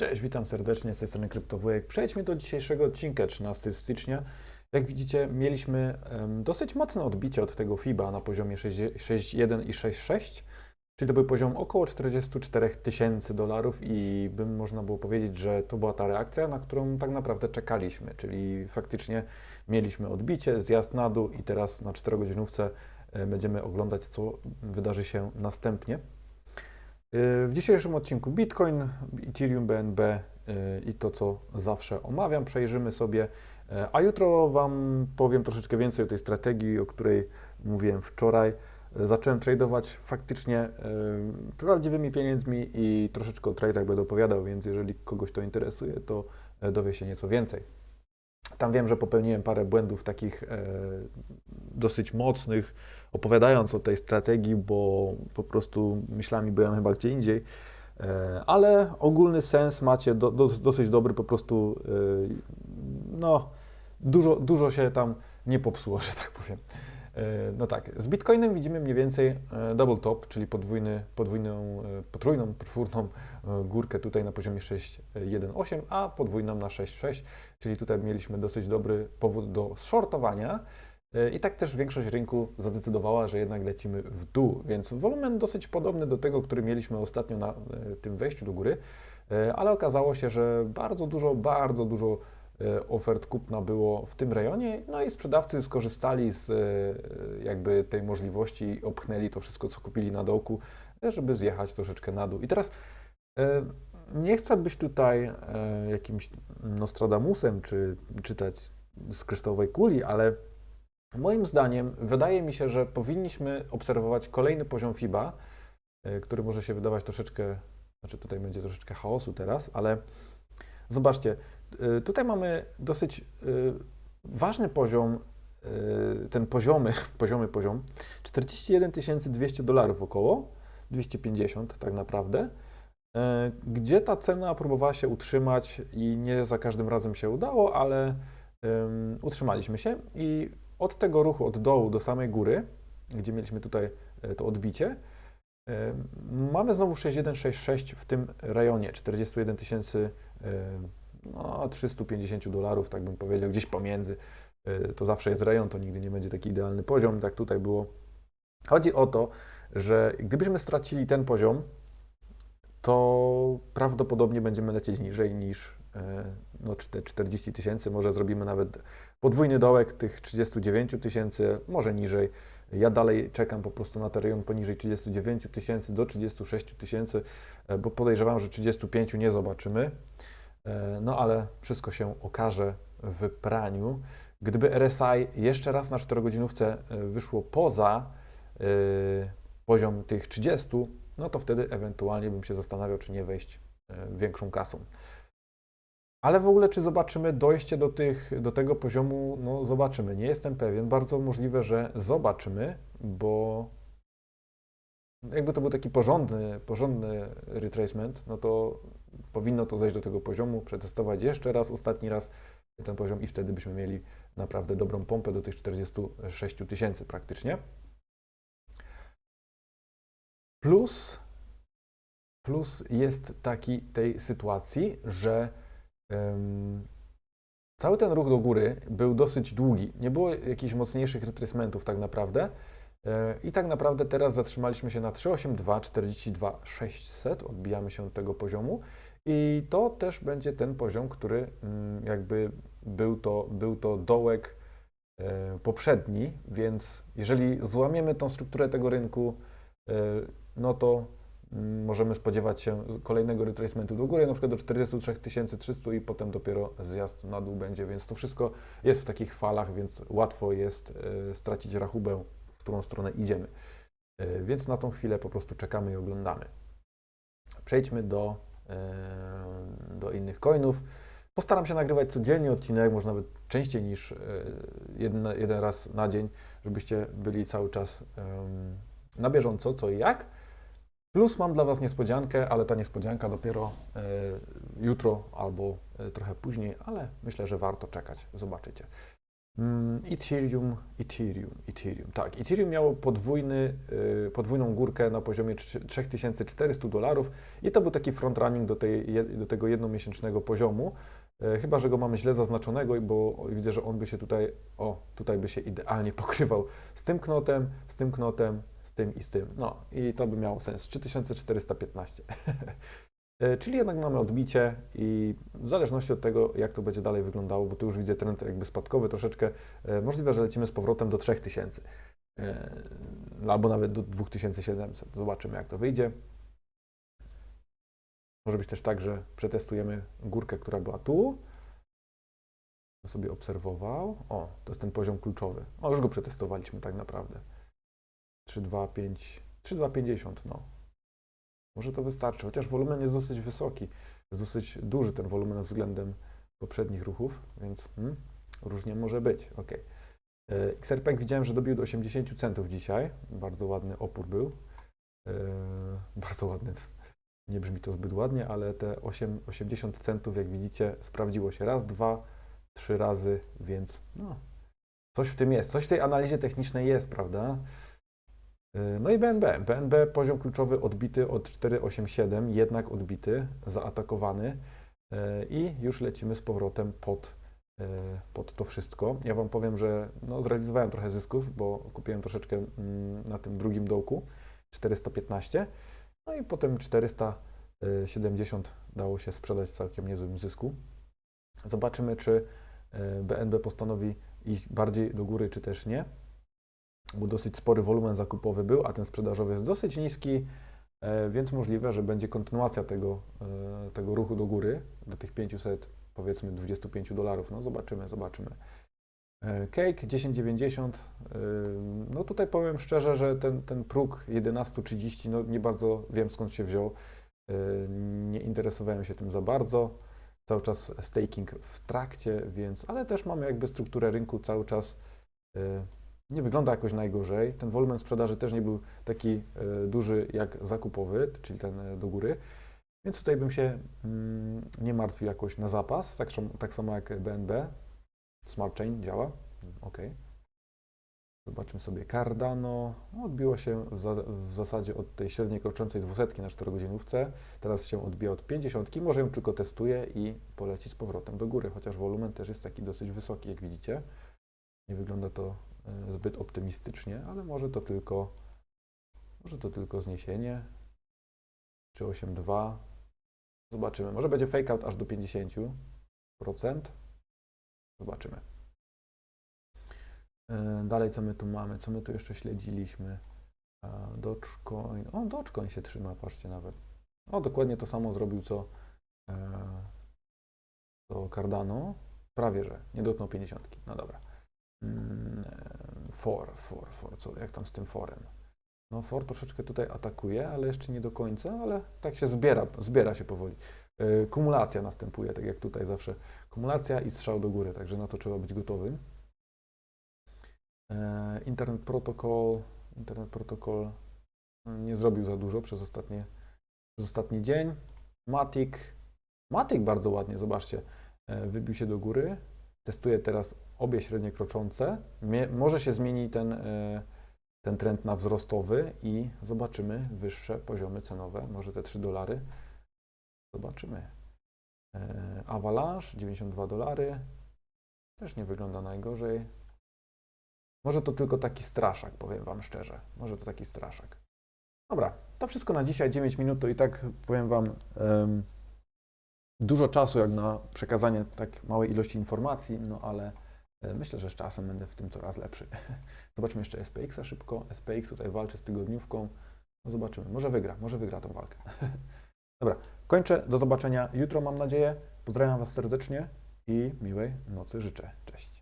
Cześć, witam serdecznie z tej strony CryptoWujek. Przejdźmy do dzisiejszego odcinka 13 stycznia. Jak widzicie, mieliśmy dosyć mocne odbicie od tego FIBA na poziomie 6 6,1 i 6,6, czyli to był poziom około 44 tysięcy dolarów i bym można było powiedzieć, że to była ta reakcja, na którą tak naprawdę czekaliśmy, czyli faktycznie mieliśmy odbicie, zjazd na dół i teraz na 4 godzinówce e, będziemy oglądać, co wydarzy się następnie. W dzisiejszym odcinku Bitcoin, Ethereum, BNB y, i to, co zawsze omawiam, przejrzymy sobie. E, A jutro Wam powiem troszeczkę więcej o tej strategii, o której mówiłem wczoraj. Zacząłem tradować faktycznie prawdziwymi pieniędzmi i troszeczkę o tradeach będę opowiadał, więc jeżeli kogoś to interesuje, to dowie się nieco więcej. Tam wiem, że popełniłem parę błędów takich dosyć mocnych, opowiadając o tej strategii, bo po prostu myślami byłem chyba gdzie indziej. E, ale ogólny sens macie do, do, dosyć dobry, po prostu e, no, dużo, dużo się tam nie popsuło, że tak powiem. E, No tak, z Bitcoinem widzimy mniej więcej double top, czyli podwójny, podwójną, potrójną, czwórną e, górkę tutaj na poziomie 6,18, a podwójną na 6,6, czyli tutaj mieliśmy dosyć dobry powód do shortowania. E, I tak też większość rynku zadecydowała, że jednak lecimy w dół, więc wolumen dosyć podobny do tego, który mieliśmy ostatnio na e, tym wejściu do góry, E, ale okazało się, że bardzo dużo, bardzo dużo ofert kupna było w tym rejonie, no i sprzedawcy skorzystali z jakby tej możliwości i opchnęli to wszystko, co kupili na dołku, żeby zjechać troszeczkę na dół. I teraz nie chcę być tutaj jakimś Nostradamusem, czy czytać z kryształowej kuli, ale moim zdaniem wydaje mi się, że powinniśmy obserwować kolejny poziom FIBA, e, który może się wydawać troszeczkę, znaczy tutaj będzie troszeczkę chaosu teraz, ale zobaczcie, e, tutaj mamy dosyć e, ważny poziom, ten poziomy, poziomy poziom, 41 200 dolarów około, 250 tak naprawdę, gdzie ta cena próbowała się utrzymać i nie za każdym razem się udało, ale em, utrzymaliśmy się i od tego ruchu od dołu do samej góry, gdzie mieliśmy tutaj e, to odbicie, e, mamy znowu 6166 w tym rejonie, 41 tysięcy e, no, 350 dolarów, tak bym powiedział, gdzieś pomiędzy. To zawsze jest rejon, to nigdy nie będzie taki idealny poziom, tak tutaj było. Chodzi o to, że gdybyśmy stracili ten poziom, to prawdopodobnie będziemy lecieć niżej niż no, czte- 40 tysięcy. Może zrobimy nawet podwójny dołek tych 39 tysięcy, może niżej. Ja dalej czekam po prostu na ten rejon poniżej 39 tysięcy do 36 tysięcy, e, bo podejrzewam, że 35 nie zobaczymy. E, No ale wszystko się okaże w praniu. Gdyby RSI jeszcze raz na 4-godzinówce e, wyszło poza e, poziom tych 30, no to wtedy ewentualnie bym się zastanawiał, czy nie wejść e, większą kasą. Ale w ogóle, czy zobaczymy dojście do, tych, do tego poziomu? No, zobaczymy. Nie jestem pewien. Bardzo możliwe, że zobaczymy, bo jakby to był taki porządny, porządny retracement, no to powinno to zejść do tego poziomu, przetestować jeszcze raz, ostatni raz ten poziom i wtedy byśmy mieli naprawdę dobrą pompę do tych 46 tysięcy praktycznie. Plus, plus jest taki tej sytuacji, że cały ten ruch do góry był dosyć długi. Nie było jakichś mocniejszych retracementów tak naprawdę. E, I tak naprawdę teraz zatrzymaliśmy się na 382, 42, 600, odbijamy się od tego poziomu i to też będzie ten poziom, który mm, jakby był to, był to dołek e, poprzedni, więc jeżeli złamiemy tą strukturę tego rynku, e, no to możemy spodziewać się kolejnego retracementu do góry, na przykład do 43 300 i potem dopiero zjazd na dół będzie, więc to wszystko jest w takich falach, więc łatwo jest e, stracić rachubę, w którą stronę idziemy. E, Więc na tą chwilę po prostu czekamy i oglądamy. Przejdźmy do, e, do innych coinów. Postaram się nagrywać codziennie odcinek, może nawet częściej niż jeden, raz na dzień, żebyście byli cały czas na bieżąco, co i jak. Plus mam dla Was niespodziankę, ale ta niespodzianka dopiero e, jutro albo e, trochę później, ale myślę, że warto czekać. Zobaczycie. Mm, Ethereum, Ethereum, Ethereum. Tak, Ethereum miało podwójny, y, podwójną górkę na poziomie trzy- 3400 dolarów i to był taki frontrunning do, tej, je- do tego jednomiesięcznego poziomu. E, Chyba, że go mamy źle zaznaczonego, bo widzę, że on by się tutaj, o, tutaj by się idealnie pokrywał z tym knotem, z tym knotem, tym i z tym. No i to by miało sens. 3415. E, Czyli jednak mamy odbicie i w zależności od tego, jak to będzie dalej wyglądało, bo tu już widzę trend jakby spadkowy troszeczkę, e, możliwe, że lecimy z powrotem do 3000 e, albo nawet do 2700. Zobaczymy, jak to wyjdzie. Może być też tak, że przetestujemy górkę, która była tu. Sobie obserwował. O, to jest ten poziom kluczowy. O, już go przetestowaliśmy tak naprawdę. 3,25, 3,250, no. Może to wystarczy, chociaż wolumen jest dosyć wysoki. Jest dosyć duży ten wolumen względem poprzednich ruchów, więc hmm, różnie może być. Ok. XRP widziałem, że dobił do 80 centów dzisiaj. Bardzo ładny opór był. E, bardzo ładny. Nie brzmi to zbyt ładnie, ale te 8, 80 centów, jak widzicie, sprawdziło się raz, dwa, trzy razy, więc no, coś w tym jest. Coś w tej analizie technicznej jest, prawda? E, No i BNB. BNB poziom kluczowy odbity od 4,87, jednak odbity, zaatakowany e, i już lecimy z powrotem pod, e, pod to wszystko. Ja Wam powiem, że no, zrealizowałem trochę zysków, bo kupiłem troszeczkę mm, na tym drugim dołku 415, no i potem 470 dało się sprzedać w całkiem niezłym zysku. Zobaczymy, czy BNB postanowi iść bardziej do góry, czy też nie bo dosyć spory wolumen zakupowy był, a ten sprzedażowy jest dosyć niski, e, więc możliwe, że będzie kontynuacja tego, e, tego ruchu do góry, do tych 500, powiedzmy 25 dolarów. No zobaczymy, zobaczymy. E, Cake 1090, e, no tutaj powiem szczerze, że ten, ten próg 11.30, no nie bardzo wiem skąd się wziął. Nie interesowałem się tym za bardzo. Cały czas staking w trakcie, więc, ale też mamy jakby strukturę rynku cały czas nie wygląda jakoś najgorzej. Ten wolumen sprzedaży też nie był taki e, duży jak zakupowy, czyli ten e, do góry. Więc tutaj bym się mm, nie martwił jakoś na zapas, tak, tak samo jak BNB. Smart Chain działa. Ok. Zobaczmy sobie Cardano. No, Odbiło się w, za, w zasadzie od tej średniej kroczącej 200 na 4 godzinówce. Teraz się odbija od 50. Może ją tylko testuje i poleci z powrotem do góry, chociaż wolumen też jest taki dosyć wysoki, jak widzicie. Nie wygląda to zbyt optymistycznie, ale może to tylko może to tylko zniesienie czy 8,2. Zobaczymy. Może będzie fake out aż do 50%. Zobaczymy. E, Dalej, co my tu mamy? Co my tu jeszcze śledziliśmy? E, Dogecoin. O, Dogecoin się trzyma, patrzcie nawet. O, dokładnie to samo zrobił, co, e, co Cardano. Prawie, że nie dotknął 50. No dobra. Mm, For, for, for. Co, jak tam z tym forem? No, for troszeczkę tutaj atakuje, ale jeszcze nie do końca, ale tak się zbiera, zbiera się powoli. E, Kumulacja następuje, tak jak tutaj zawsze. Kumulacja i strzał do góry, także na to trzeba być gotowym. E, Internet Protocol, Internet Protocol nie zrobił za dużo przez, ostatnie, przez ostatni dzień. Matic, Matic bardzo ładnie, zobaczcie, e, wybił się do góry. Testuje teraz obie średnie kroczące. Może się zmieni ten, e, ten trend na wzrostowy i zobaczymy wyższe poziomy cenowe, może te 3 dolary. Zobaczymy. E, Avalanche 92 dolary. Też nie wygląda najgorzej. Może to tylko taki straszak, powiem Wam szczerze. Może to taki straszak. Dobra, to wszystko na dzisiaj. 9 minut to i tak powiem Wam em, dużo czasu jak na przekazanie tak małej ilości informacji, no ale myślę, że z czasem będę w tym coraz lepszy. Zobaczmy jeszcze SPX-a szybko. SPX tutaj walczy z tygodniówką. No zobaczymy. Może wygra, może wygra tą walkę. Dobra, kończę. Do zobaczenia jutro, mam nadzieję. Pozdrawiam Was serdecznie i miłej nocy życzę. Cześć.